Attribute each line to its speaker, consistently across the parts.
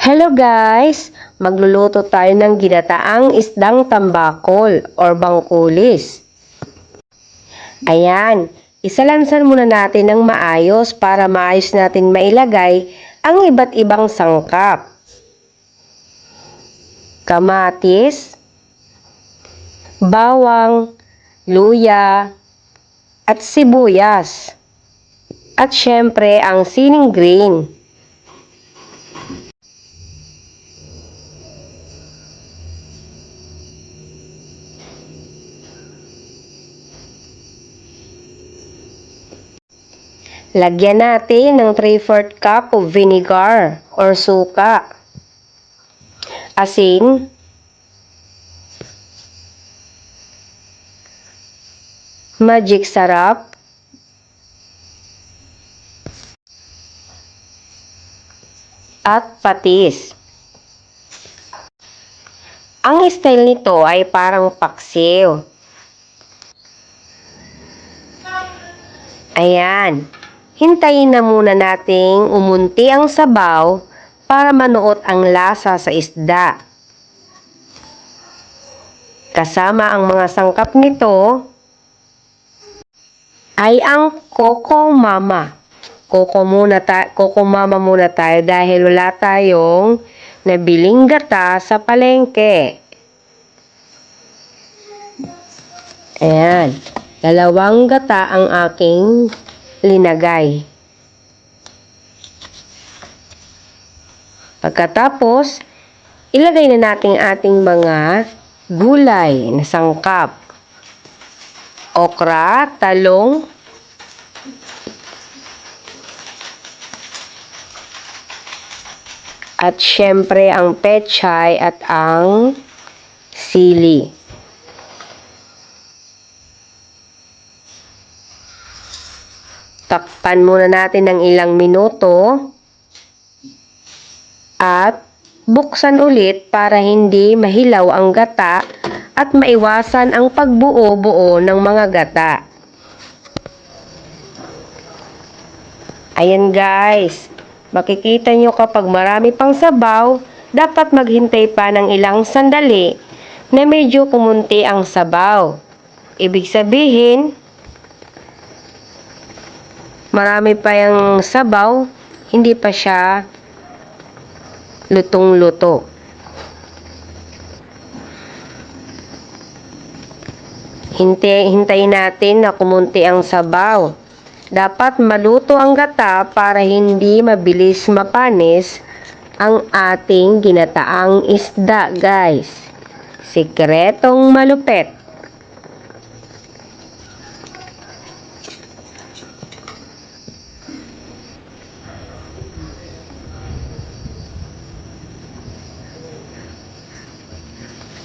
Speaker 1: Hello guys! Magluluto tayo ng ginataang isdang tambakol or bangkulis. Ayan, isalansan muna natin ng maayos para maayos natin mailagay ang iba't ibang sangkap. Kamatis, bawang, luya, at sibuyas. At syempre ang sining green. Lagyan natin ng 3-4 cup of vinegar or suka. Asin. Magic sarap. At patis. Ang style nito ay parang paksiw. Ayan. Hintayin na muna nating umunti ang sabaw para manuot ang lasa sa isda. Kasama ang mga sangkap nito ay ang Coco Mama. Coco muna ta Coco Mama muna tayo dahil wala tayong nabiling gata sa palengke. Ayan. Dalawang gata ang aking linagay. Pagkatapos, ilagay na natin ating mga gulay na sangkap. Okra, talong, at syempre ang pechay at ang sili. Takpan muna natin ng ilang minuto at buksan ulit para hindi mahilaw ang gata at maiwasan ang pagbuo-buo ng mga gata. Ayan guys, makikita nyo kapag marami pang sabaw, dapat maghintay pa ng ilang sandali na medyo kumunti ang sabaw. Ibig sabihin, marami pa yung sabaw, hindi pa siya lutong-luto. Hintay, hintayin natin na kumunti ang sabaw. Dapat maluto ang gata para hindi mabilis mapanis ang ating ginataang isda, guys. Sikretong malupet.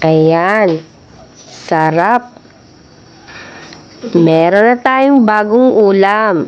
Speaker 1: Ayan. Sarap. Meron na tayong bagong ulam.